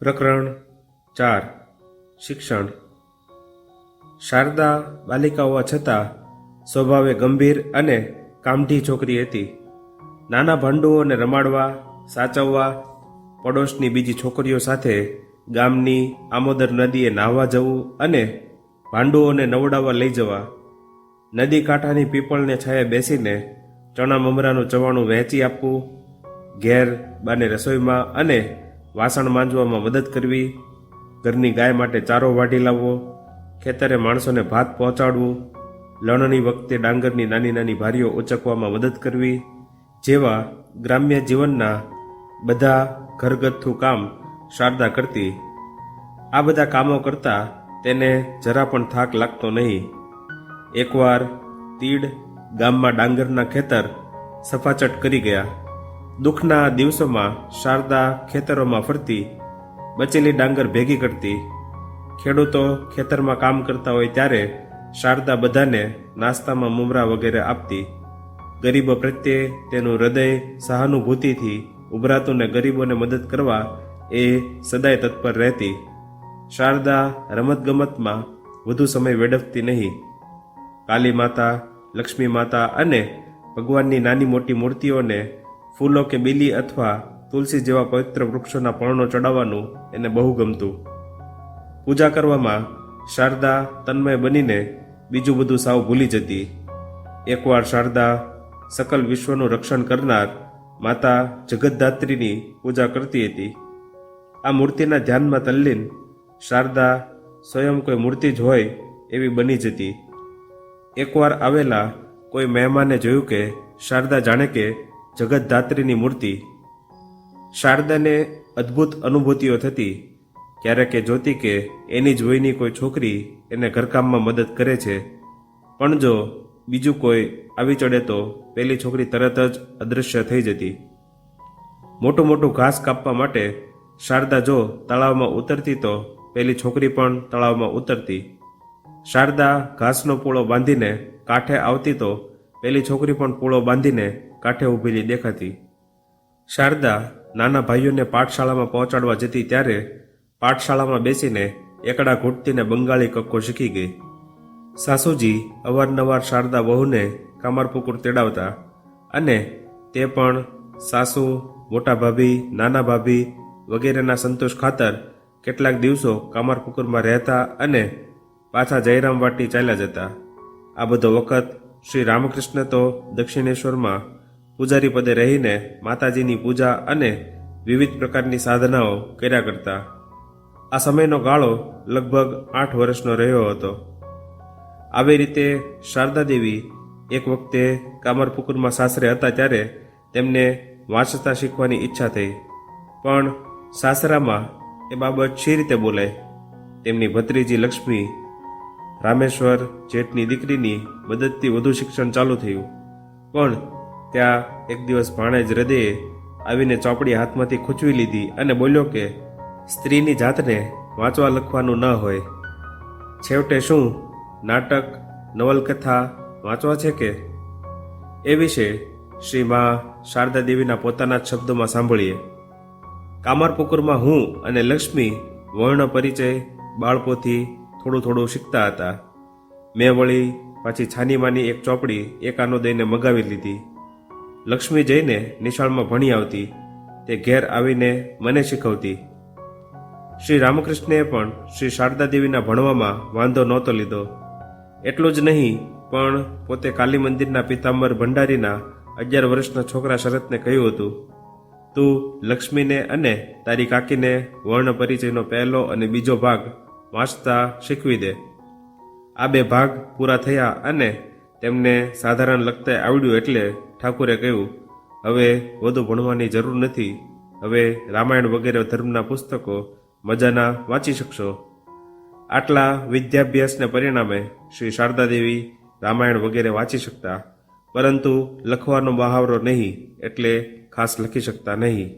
પ્રકરણ ચાર. શિક્ષણ. શારદા બાલિકા હોવા છતાં સ્વભાવે ગંભીર અને કામઢી છોકરી હતી. નાના ભાંડુઓને રમાડવા, સાચવવા, પડોશની બીજી છોકરીઓ સાથે ગામની આમોદર નદીએ નાહવા જવું અને ભાંડુઓને નવડાવવા લઈ જવા. નદી કાંઠાની પીપળને છાયે બેસીને ચણા મમરાનું ચવાણું વહેંચી આપવું, ઘેર બાને રસોઈમાં અને વાસણ માંજવામાં મદદ કરવી, ઘરની ગાય માટે ચારો વાઢી લાવવો, ખેતરે માણસોને ભાત પહોંચાડવું, લણણી વખતે ડાંગરની નાની નાની ભારીઓ ઉચકવામાં મદદ કરવી, જેવા ગ્રામ્ય જીવનના બધા ઘરગથ્થુ કામ શારદા કરતી. આ બધા કામો કરતા તેને જરા પણ થાક લાગતો નહીં. એકવાર તીડ ગામમાં ડાંગરના ખેતર સફાચટ કરી ગયા. દુઃખના દિવસોમાં શારદા ખેતરોમાં ફરતી, બચેલી ડાંગર ભેગી કરતી. ખેડૂતો ખેતરમાં કામ કરતા હોય ત્યારે શારદા બધાને નાસ્તામાં મુમરા વગેરે આપતી. ગરીબો પ્રત્યે તેનું હૃદય સહાનુભૂતિથી ઉભરાતું ને ગરીબોને મદદ કરવા એ સદાય તત્પર રહેતી. શારદા રમતગમતમાં વધુ સમય વેડફતી નહીં. કાલી માતા, લક્ષ્મી માતા અને ભગવાનની નાની મોટી મૂર્તિઓને ફૂલો કે બીલી અથવા તુલસી જેવા પવિત્ર વૃક્ષોના પર્ણો ચડાવવાનું એને બહુ ગમતું. પૂજા કરવામાં શારદા તન્મય બનીને બીજું બધું સાવ ભૂલી જતી. એકવાર શારદા સકલ વિશ્વનું રક્ષણ કરનાર માતા જગતદાત્રીની પૂજા કરતી હતી. આ મૂર્તિના ધ્યાનમાં તલ્લીન શારદા સ્વયં કોઈ મૂર્તિ જ હોય એવી બની જતી. એકવાર આવેલા કોઈ મહેમાને જોયું કે શારદા જાણે કે જગતધાત્રીની મૂર્તિ શારદાને અદ્ભુત અનુભૂતિઓ થતી, ક્યારેક જોતી કે એની જ વયની કોઈ છોકરી એને ઘરકામમાં મદદ કરે છે. પણ જો બીજું કોઈ આવી ચડે તો પેલી છોકરી તરત જ અદૃશ્ય થઈ જતી. મોટું મોટું ઘાસ કાપવા માટે શારદા જો તળાવમાં ઉતરતી તો પેલી છોકરી પણ તળાવમાં ઉતરતી. શારદા ઘાસનો પૂળો બાંધીને કાંઠે આવતી તો પેલી છોકરી પણ પૂળો બાંધીને કાંઠે ઊભેલી દેખાતી. શારદા નાના ભાઈઓને પાઠશાળામાં પહોંચાડવા જતી ત્યારે પાઠશાળામાં બેસીને એકડા ઘૂંટતીને બંગાળી કક્કો શીખી ગઈ. સાસુજી અવારનવાર શારદા વહુને કામરપુકુર તેડાવતા અને તે પણ સાસુ, મોટા ભાભી, નાના ભાભી વગેરેના સંતોષ ખાતર કેટલાક દિવસો કામરપુકુરમાં રહેતા અને પાછા જયરામ વાટી ચાલ્યા જતા. આ બધો વખત શ્રી રામકૃષ્ણ તો દક્ષિણેશ્વરમાં પૂજારી પદે રહીને માતાજીની પૂજા અને વિવિધ પ્રકારની સાધનાઓ કર્યા કરતા આ સમયનો ગાળો લગભગ આઠ વર્ષનો રહ્યો હતો. આવી રીતે શારદા દેવી એક વખતે કામરપુકુરમાં સાસરે હતા ત્યારે તેમને વાંચતા શીખવાની ઈચ્છા થઈ. પણ સાસરામાં એ બાબત શી રીતે બોલાય? તેમની ભત્રીજી લક્ષ્મી, રામેશ્વર જેઠની દીકરીની મદદથી વધુ શિક્ષણ ચાલુ થયું. પણ ત્યાં એક દિવસ ભાણેજ હૃદયે આવીને ચોપડી હાથમાંથી ખૂંચવી લીધી અને બોલ્યો કે, સ્ત્રીની જાતને વાંચવા લખવાનું ન હોય. છેવટે શું નાટક, નવલકથા વાંચવા છે કે? એ વિશે શ્રી મા શારદા દેવીના પોતાના જ શબ્દોમાં સાંભળીએ. કામરપુકુરમાં હું અને લક્ષ્મી વર્ણ પરિચય બાળપોથી થોડું થોડું શીખતા હતા. મેં વળી પાછી છાનીમાની એક ચોપડી એકાનો દઈને મગાવી લીધી. લક્ષ્મી જઈને નિશાળમાં ભણી આવતી, તે ઘેર આવીને મને શીખવતી. શ્રી રામકૃષ્ણએ પણ શ્રી શારદા દેવીના ભણવામાં વાંધો નહોતો લીધો. એટલું જ નહીં, પણ પોતે કાલી મંદિરના પિતાંબર ભંડારીના અગિયાર વર્ષના છોકરા શરતને કહ્યું હતું, તું લક્ષ્મીને અને તારી કાકીને વર્ણ પરિચયનો પહેલો અને બીજો ભાગ વાંચતા શીખવી દે. આ બે ભાગ પૂરા થયા અને તેમને સાધારણ લખતા આવડ્યું એટલે ઠાકુરે કહ્યું, હવે વધુ ભણવાની જરૂર નથી. હવે રામાયણ વગેરે ધર્મના પુસ્તકો મજાના વાંચી શકશો. આટલા વિદ્યાભ્યાસને પરિણામે શ્રી શારદાદેવી રામાયણ વગેરે વાંચી શકતા, પરંતુ લખવાનો મહાવરો નહીં એટલે ખાસ લખી શકતા નહીં.